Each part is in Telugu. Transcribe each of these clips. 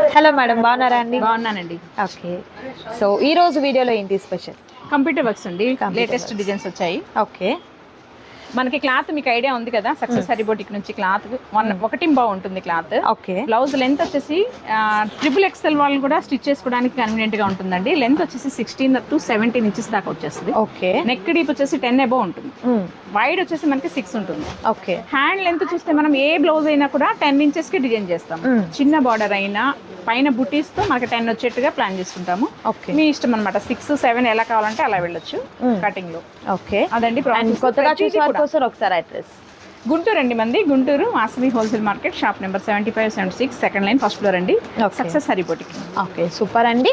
హలో మేడం బాగున్నారా అండి? బాగున్నానండి. ఓకే. సో ఈ రోజు వీడియోలో ఏంటి స్పెషల్? కంప్యూటర్ వర్క్స్ అండి. లేటెస్ట్ డిజైన్స్ వచ్చాయి. ఓకే. మనకి క్లాత్ మీకు ఐడియా ఉంది కదా సక్సెస్ హరి బొటిక్ నుంచి క్లాత్. వన్ ఒకటి బాగుంటుంది క్లాత్. ఓకే. బ్లౌజ్ లెంత్ వచ్చేసి ట్రిపుల్ ఎక్స్ఎల్ వాళ్ళు కూడా స్టిచ్ చేసుకోవడానికి కన్వీనియంట్గా ఉంటుందండి. లెంత్ వచ్చేసి సిక్స్టీన్ టు సెవెంటీన్ ఇంచెస్ దాకా వచ్చేస్తుంది. ఓకే. నెక్ డీప్ వచ్చేసి టెన్ ఎబో ఉంటుంది. వైడ్ వచ్చేసి మనకి సిక్స్ ఉంటుంది. ఓకే. హ్యాండ్ లెంత్ చూస్తే మనం ఏ బ్లౌజ్ అయినా కూడా టెన్ ఇంచెస్కి డిజైన్ చేస్తాం. చిన్న బార్డర్ అయినా పైన బుటీస్తో మనకి టెన్ వచ్చేట్టుగా ప్లాన్ చేసుకుంటాము. ఓకే. మీ ఇష్టం అనమాట సిక్స్ సెవెన్ ఎలా కావాలంటే అలా వెళ్ళొచ్చు. కటింగ్లో. ఓకే. అదండి. కొత్తగా కోసం ఒకసారి అడ్రస్ గుంటూరు అండి మంది. Guntur Vasavi wholesale market shop number seventy five seventy six second line first floor అండి. సక్సెస్ హరిపోటికి ఓకే సూపర్ అండి.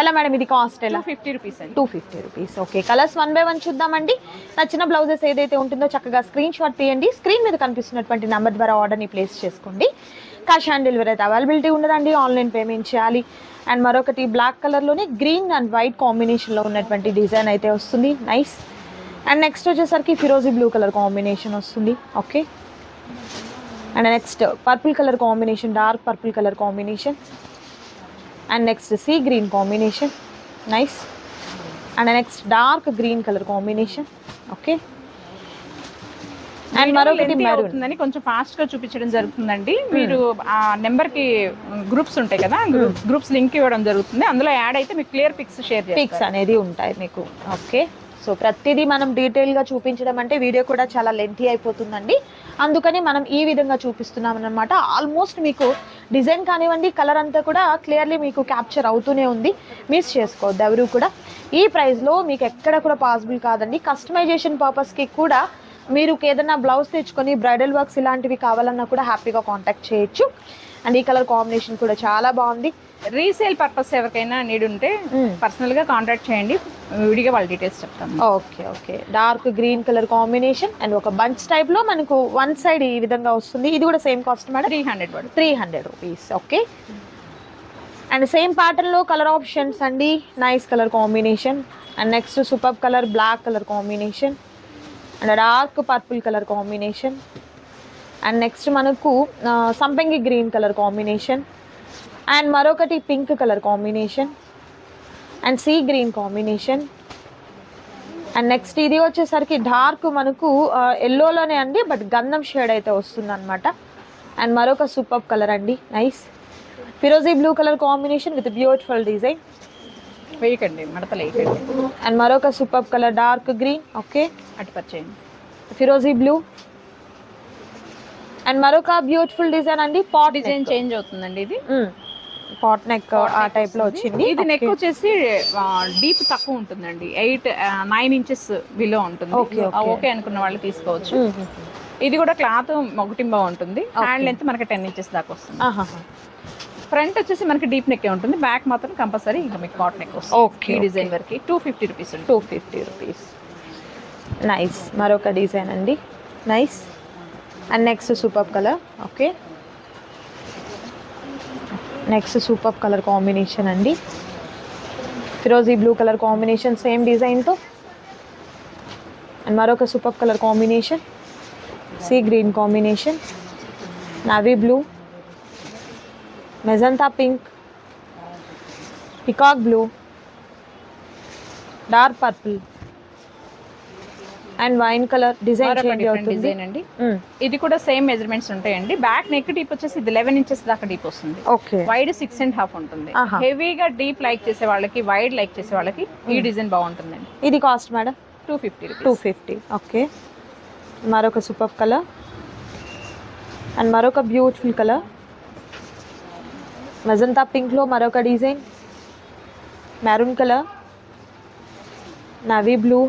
ఎలా మేడం ఇది కాస్ట్ ఎలా? ఎలా ఫిఫ్టీ రూపీస్ అండి. Two fifty rupees. Okay colours one by one చూద్దామండి. నచ్చిన బ్లౌజెస్ ఏదైతే ఉంటుందో చక్కగా స్క్రీన్ షాట్ తీయండి. స్క్రీన్ మీద కనిపిస్తున్నటువంటి నెంబర్ ద్వారా ఆర్డర్ని ప్లేస్ చేసుకోండి. క్యాష్ ఆన్ డెలివరీ అయితే అవైలబిలిటీ ఉండదండి. ఆన్లైన్ పేమెంట్ చేయాలి. అండ్ మరొకటి బ్లాక్ కలర్లోనే గ్రీన్ అండ్ వైట్ కాంబినేషన్లో ఉన్నటువంటి డిజైన్ అయితే వస్తుంది. నైస్. అండ్ నెక్స్ట్ వచ్చేసరికి ఫిరోజీ బ్లూ కలర్ కాంబినేషన్ వస్తుంది. Okay and next purple colour combination dark purple colour combination and next sea green combination nice and next dark green colour combination okay and మరొకటి అవుతుందని కొంచెం ఫాస్ట్గా చూపించడం జరుగుతుందండి. మీరు ఆ నెంబర్కి గ్రూప్స్ ఉంటాయి కదా గ్రూప్స్ లింక్ ఇవ్వడం జరుగుతుంది. అందులో యాడ్ అయితే మీకు క్లియర్ పిక్స్ షేర్ పిక్స్ అనేది ఉంటాయి మీకు. ఓకే సో ప్రతిదీ మనం డీటెయిల్గా చూపించడం అంటే వీడియో కూడా చాలా లెంతీ అయిపోతుందండి. అందుకని మనం ఈ విధంగా చూపిస్తున్నాం అనమాట ఆల్మోస్ట్ మీకు డిజైన్ కానివ్వండి కలర్ అంతా కూడా క్లియర్లీ మీకు క్యాప్చర్ అవుతూనే ఉంది. మిస్ చేసుకోవద్దు ఎవరు కూడా. ఈ ప్రైస్లో మీకు ఎక్కడ కూడా పాసిబుల్ కాదండి. కస్టమైజేషన్ పర్పస్కి కూడా మీరు ఏదైనా బ్లౌజ్ తెచ్చుకొని బ్రైడల్ వర్క్స్ ఇలాంటివి కావాలన్నా కూడా హ్యాపీగా కాంటాక్ట్ చేయొచ్చు. అండ్ ఈ కలర్ కాంబినేషన్ కూడా చాలా బాగుంది. రీసేల్ పర్పస్ ఎవరికైనా నీడ్ ఉంటే. పర్సనల్గా కాంటాక్ట్ చేయండి. విడిగా వాళ్ళ డీటెయిల్స్ చెప్తాను okay okay. Dark green colour combination and ఒక బంచ్ టైప్లో మనకు వన్ సైడ్ ఈ విధంగా వస్తుంది. ఇది కూడా same cost madam? Three hundred పడుతుంది. Three hundred rupees. Okay. And same ప్యాటర్న్లో కలర్ ఆప్షన్స్ అండి. Nice colour combination. And next super colour black colour combination. And dark purple colour combination. And next మనకు సంపంగి గ్రీన్ కలర్ కాంబినేషన్. అండ్ మరొకటి pink colour combination and sea green combination and next ఇది వచ్చేసరికి డార్క్ మనకు ఎల్లోలోనే అండి బట్ గంధం షేడ్ అయితే వస్తుంది అనమాట అండ్ మరొక సూపర్ కలర్ అండి nice ఫిరోజీ blue colour combination with beautiful design వేయకండి మడతలు వేయకండి అండ్ మరొక super colour dark green okay అటు పరిచేయండి ఫిరోజీ బ్లూ అండ్ మరొక బ్యూటిఫుల్ డిజైన్ అండి పాట్ డిజైన్ చేంజ్ అవుతుందండి ఇది? పాట్ నెక్ ఆ టైప్లో వచ్చింది. ఇది నెక్. వచ్చేసి డీప్ తక్కువ ఉంటుందండి. ఎయిట్ నైన్ ఇంచెస్ బిలో ఉంటుంది. ఓకే అనుకున్న వాళ్ళు తీసుకోవచ్చు. మ్మ్. ఇది కూడా క్లాత్ ఒకటి బాగుంటుంది హ్యాండ్ లెంత్ మనకి టెన్ ఇంచెస్ దాకా వస్తుంది. ఫ్రంట్ వచ్చేసి మనకి డీప్ నెక్ ఉంటుంది. బ్యాక్ మాత్రం కంపల్సరీ ఇంకా మీకు కాట్ నెక్ వస్తుంది. ఈ డిజైన్ వరకు two fifty rupees two fifty rupees nice మరొక డిజైన్ అండి. Nice and next super colour okay next super colour combination అండి. ఫిరోజీ బ్లూ కలర్ కాంబినేషన్ సేమ్ డిజైన్తో. అండ్ మరొక super colour combination sea green combination. Navy blue magenta pink peacock blue dark purple and wine colour design change అవుతుంది. డిజైన్ అండి. Mm. ఇది కూడా సేమ్ మెజర్మెంట్స్ ఉంటాయండి. బ్యాక్ నెక్ డీప్ వచ్చేసి ఇది లెవెన్ ఇంచెస్ దాకా డీప్ వస్తుంది. Okay wide six and half ఉంటుంది. హెవీగా డీప్ లైక్ చేసే వాళ్ళకి వైడ్ లైక్ చేసే వాళ్ళకి ఈ డిజైన్ బాగుంటుందండి. ఇది cost madam two fifty two fifty okay మరొక సూపర్ కలర్ అండ్ మరొక బ్యూటిఫుల్ కలర్ మజంతా పింక్లో మరొక design maroon colour navy blue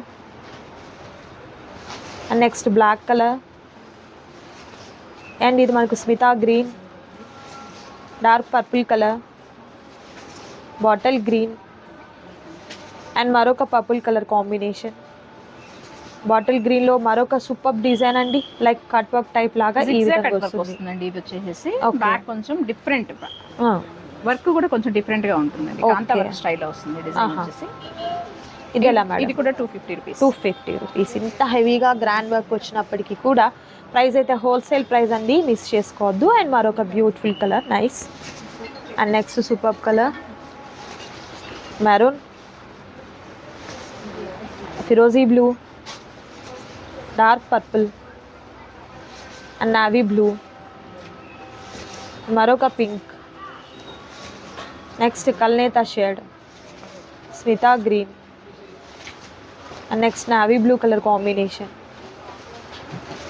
and next black colour and ఇది మనకు Smita green. Dark purple colour bottle green and మరొక పర్పుల్ కలర్ కాంబినేషన్ బాటిల్ గ్రీన్లో మరొక సూపర్ డిజైన్ అండి. లైక్ కట్ వర్క్ టైప్ లాగా ఈ విధంగా వస్తుంది. వస్తుందండి ఇది వచ్చేసి. బ్యాక్ కొంచెం డిఫరెంట్ వర్క్ కూడా కొంచెం డిఫరెంట్గా ఉంటుందండి. Okay. కాంతా వర్క్ స్టైల్ వస్తుంది డిజైన్. వచ్చేసి. ఇది ఎలా మేడం? ఇది కూడా two fifty rupees two fifty rupees ఇంత హెవీగా గ్రాండ్ వర్క్ వచ్చినప్పటికీ కూడా ప్రైస్ అయితే హోల్సేల్ ప్రైస్ అండి. మిస్ చేసుకోవద్దు. అండ్ మరొక beautiful colour nice and next super colour maroon ఫిరోజీ blue dark purple and navy blue మరొక పింక్ నెక్స్ట్ కల్నేత shade Smita green and next navy blue colour combination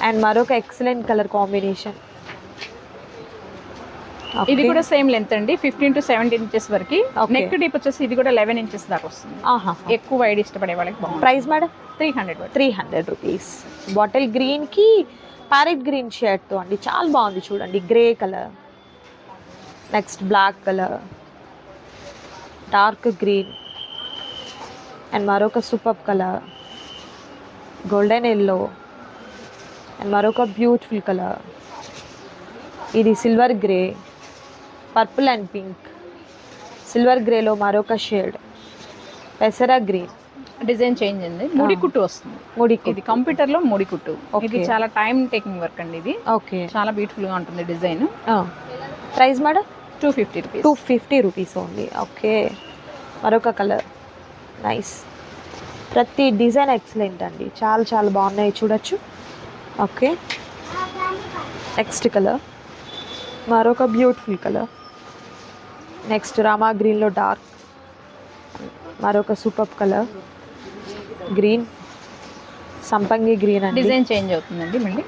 and మరొక ఎక్సలెంట్ కలర్ కాంబినేషన్ ఇది కూడా సేమ్ లెంత్ అండి. ఫిఫ్టీన్ టు సెవెంటీన్ ఇంచెస్ వరకు. నెక్ డీప్ వచ్చేసి ఇది కూడా లెవెన్ ఇంచెస్ దాకా వస్తుంది. ఆహా. ఎక్కువ వైడ్ ఇష్టపడే వాళ్ళకి price madam three hundred three hundred rupees bottle గ్రీన్కి ప్యారెట్ గ్రీన్ షర్ట్తో అండి. చాలా బాగుంది చూడండి. Grey colour next black colour dark green and మరొక super colour golden yellow. And మరొక బ్యూటిఫుల్ కలర్ ఇది silver grey purple and pink. Silver గ్రేలో మరొక షేడ్ పెసరా గ్రీన్. డిజైన్ చేంజ్ ఉంది ముడి కుట్టు వస్తుంది. ముడికి ఇది కంప్యూటర్లో ముడి కుట్టు. ఇది చాలా టైం టేకింగ్ వర్క్ అండి ఇది. ఓకే. చాలా బ్యూటిఫుల్గా ఉంటుంది design. Price madam? Two fifty rupees two fifty rupees only okay. మరొక కలర్. నైస్ ప్రతి డిజైన్ ఎక్సలెంట్ అండి. చాలా చాలా బాగున్నాయి. చూడొచ్చు. ఓకే నెక్స్ట్ కలర్ మరొక బ్యూటిఫుల్ కలర్ నెక్స్ట్ రామా గ్రీన్లో డార్క్ మరొక సూపర్ కలర్ గ్రీన్ సంపంగి గ్రీన్ అండి. డిజైన్ చేంజ్ అవుతుందండి మళ్ళీ?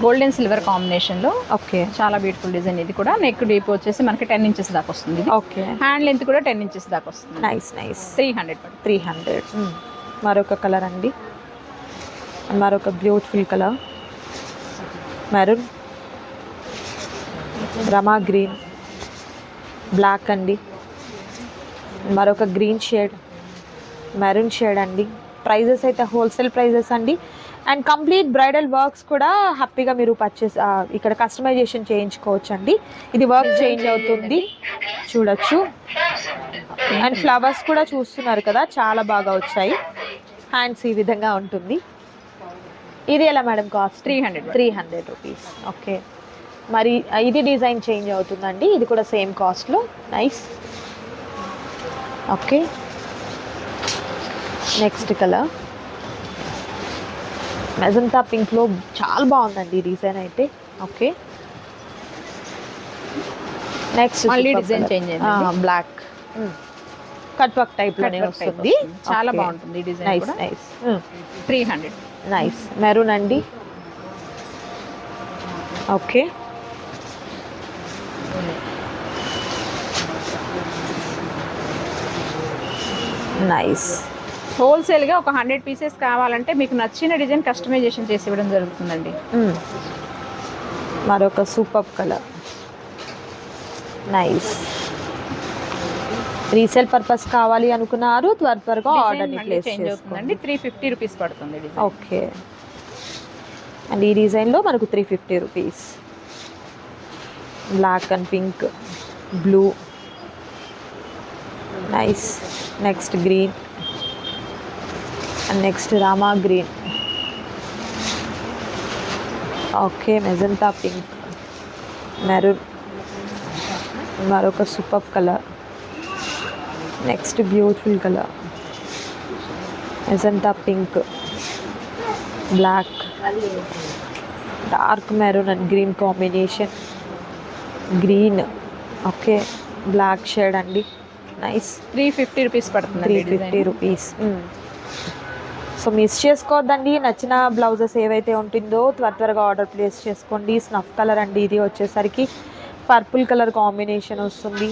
ఆ, గోల్డెన్ సిల్వర్ కాంబినేషన్లో ఓకే. చాలా బ్యూటిఫుల్ డిజైన్ ఇది కూడా. నెక్ డీప్ వచ్చేసి మనకి టెన్ ఇంచెస్ దాకా వస్తుంది ఓకే. హ్యాండ్ లెంత్ కూడా టెన్ ఇంచెస్ దాకా వస్తుంది. Nice nice three hundred three hundred మరొక కలర్ అండి. మరొక beautiful colour maroon Rama green black అండి. మరొక గ్రీన్ షేడ్ మెరూన్ షేడ్ అండి. ప్రైజెస్ అయితే హోల్సేల్ ప్రైజెస్ అండి. అండ్ కంప్లీట్ బ్రైడల్ వర్క్స్ కూడా హ్యాపీగా మీరు పర్చేస్ ఇక్కడ కస్టమైజేషన్ చేయించుకోవచ్చు అండి ఇది వర్క్ చేంజ్ అవుతుంది. చూడొచ్చు. అండ్ ఫ్లవర్స్ కూడా చూస్తున్నారు కదా చాలా బాగా వచ్చాయి. హ్యాండ్స్ ఈ విధంగా ఉంటుంది. ఇది ఎలా madam cost three hundred three hundred rupees okay మరి ఇది డిజైన్ చేంజ్ అవుతుందండి. ఇది కూడా సేమ్ కాస్ట్లో nice okay next colour magenta పింక్లో చాలా బాగుందండి డిజైన్ అయితే. ఓకే. నెక్స్ట్ మళ్ళీ change అయిందండి. Black cut work work type వస్తుంది. చాలా బాగుంటుంది ఈ డిజైన్ నైస్ కూడా. Nice three hundred nice maroon అండి. ఓకే నైస్ హోల్సేల్గా ఒక హండ్రెడ్ పీసెస్ కావాలంటే మీకు నచ్చిన డిజైన్ కస్టమైజేషన్ చేసి ఇవ్వడం జరుగుతుందండి. మరొక super colour. Nice resale purpose కావాలి అనుకున్నారు త్వర త్వరగా ఆర్డర్ని ప్లేస్ చేసుకోండి. త్రీ ఫిఫ్టీ రూపీస్ పడుతుంది ఓకే. అండ్ ఈ డిజైన్లో మనకు three fifty rupees black and pink blue nice next green next Rama green okay magenta pink maroon మరొక super colour next beautiful colour magenta pink black dark maroon and green combination green okay black shade అండి. Nice three fifty rupees three పడుతుంది ఫిఫ్టీ రూపీస్ సో మిస్ చేసుకోవద్దండి. నచ్చిన బ్లౌజెస్ ఏవైతే ఉంటుందో త్వర త్వరగా ఆర్డర్ ప్లేస్ చేసుకోండి. స్నఫ్ కలర్ అండి ఇది వచ్చేసరికి. పర్పుల్ కలర్ కాంబినేషన్ వస్తుంది.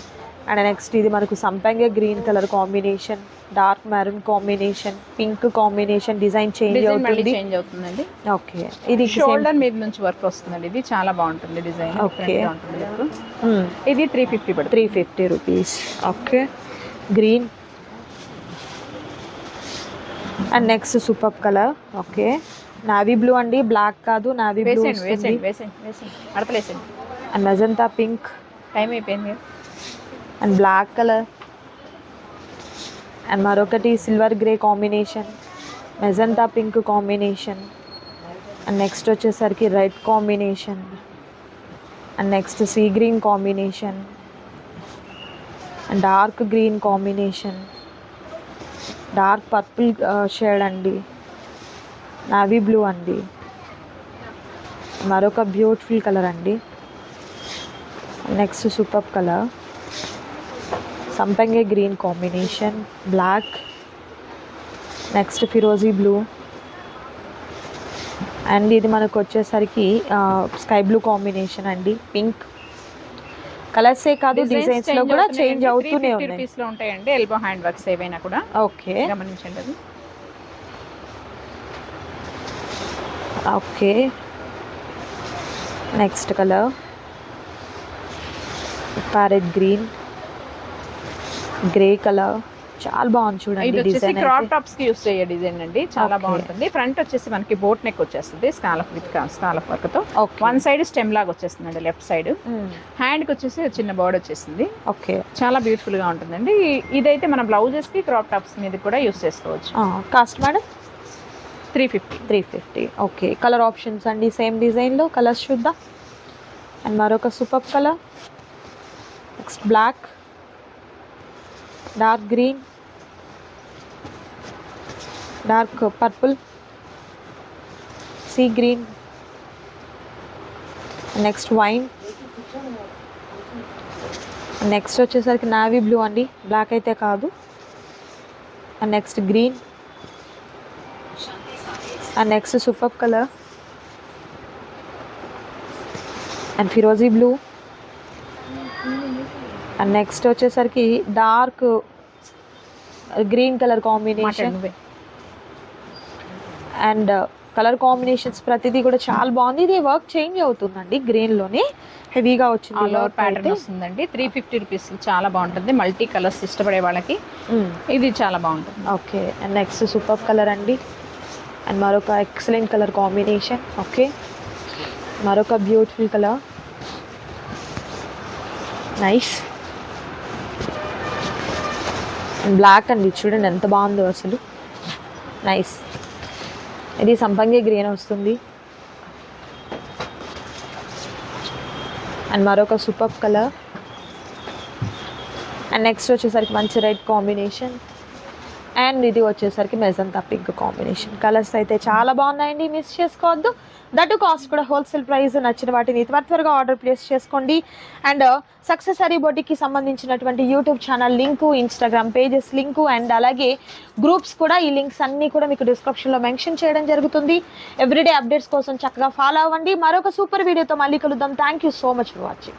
అండ్ నెక్స్ట్ ఇది మనకు సంపంగ green colour combination dark maroon combination pink combination design change అవుతుంది. చేంజ్ అవుతుందండి. ఓకే ఇది షోల్డర్ మీద నుంచి వర్క్ వస్తుందండి. ఇది చాలా బాగుంటుంది డిజైన్ Okay. ఉంటుంది. ఇది three fifty three fifty rupees okay green and next super colour okay navy blue అండి. బ్లాక్ కాదు. Navy blue and magenta pink time అయిపోయింది అండ్ బ్లాక్ కలర్ అండ్ మరొకటి silver grey combination magenta pink combination and next వచ్చేసరికి red combination and next sea green combination and dark green combination dark purple shade అండి. నావీ బ్లూ అండి. మరొక బ్యూటిఫుల్ కలర్ అండి. Next super colour. సంపంగి గ్రీన్ కాంబినేషన్ బ్లాక్. నెక్స్ట్ ఫిరోజీ బ్లూ. అండ్ ఇది మనకు వచ్చేసరికి స్కై బ్లూ కాంబినేషన్ అండి. పింక్. కలర్సే కాదు డిజైన్స్లో కూడా చేంజ్ అవుతూనే ఉన్నాయి. రూపీస్లో ఉంటాయండి. ఎల్బో హ్యాండ్ వర్క్స్ ఏవైనా కూడా. ఓకే. గమనించండి అది. Okay. Next colour parrot green grey colour చాలా బాగుంది ఇది చూడండి వచ్చేసి డిజైన్ క్రాప్ టాప్స్కి యూస్ అయ్యే డిజైన్ అండి. చాలా. బాగుంటుంది. ఫ్రంట్ వచ్చేసి మనకి బోట్ నెక్ వచ్చేస్తుంది స్కాలప్ విత్ స్కాలప్ వర్క్తో. వన్ సైడ్ స్టెమ్ లాగా వచ్చేస్తుంది అండి లెఫ్ట్ సైడ్ హ్యాండ్కి వచ్చేసి చిన్న బోర్డ్ వచ్చేసింది. ఓకే చాలా బ్యూటిఫుల్గా ఉంటుందండి. ఇదైతే మన బ్లౌజెస్కి క్రాప్ టాప్స్ మీద కూడా యూస్ చేసుకోవచ్చు. Cost madam? Three fifty three fifty okay colour options అండి సేమ్ డిజైన్లో కలర్స్ చూద్దాం. అండ్ మరొక super colour next black dark green dark purple sea green next wine. Next వచ్చేసరికి నావీ బ్లూ అండి. బ్లాక్ అయితే కాదు. And next green. And next super colour. And ఫిరోజీ blue. And next వచ్చేసరికి dark green colour combination and colour combinations ప్రతిదీ కూడా చాలా బాగుంది. ఇది వర్క్ చేంజ్ అవుతుందండి గ్రీన్లోనే హెవీగా వచ్చింది work ప్యాటర్న్. వస్తుందండి. త్రీ ఫిఫ్టీ రూపీస్ చాలా బాగుంటుంది. మల్టీ కలర్స్ ఇష్టపడే వాళ్ళకి మ్మ్. ఇది చాలా బాగుంటుంది. Okay and next super colour అండి. అండ్ మరొక ఎక్సలెంట్ కలర్ కాంబినేషన్ ఓకే మరొక బ్యూటిఫుల్ కలర్ నైస్ బ్లాక్ అండి చూడండి ఎంత బాగుందో అసలు. నైస్ ఇది సంపంగి గ్రీన్ వస్తుంది. అండ్ మరొక సూపర్ కలర్ అండ్ నెక్స్ట్ వచ్చేసరికి మంచి రెడ్ కాంబినేషన్ అండ్ ఇది వచ్చేసరికి మెజంతా పింక్ కాంబినేషన్. కలర్స్ అయితే చాలా బాగున్నాయండి మిస్ చేసుకోవద్దు. దట్టు కాస్ట్ కూడా హోల్సేల్ ప్రైస్ నచ్చిన వాటిని త్వర త్వరగా ఆర్డర్ ప్లేస్ చేసుకోండి. అండ్ సక్సెస్ అరీ సంబంధించినటువంటి YouTube channel link Instagram pages link and అలాగే గ్రూప్స్ కూడా ఈ లింక్స్ అన్నీ కూడా మీకు డిస్క్రిప్షన్లో మెన్షన్ చేయడం జరుగుతుంది. ఎవ్రీడే అప్డేట్స్ కోసం చక్కగా ఫాలో అవ్వండి. మరొక సూపర్ వీడియోతో మళ్ళీ కలుద్దాం. Thank you so much for watching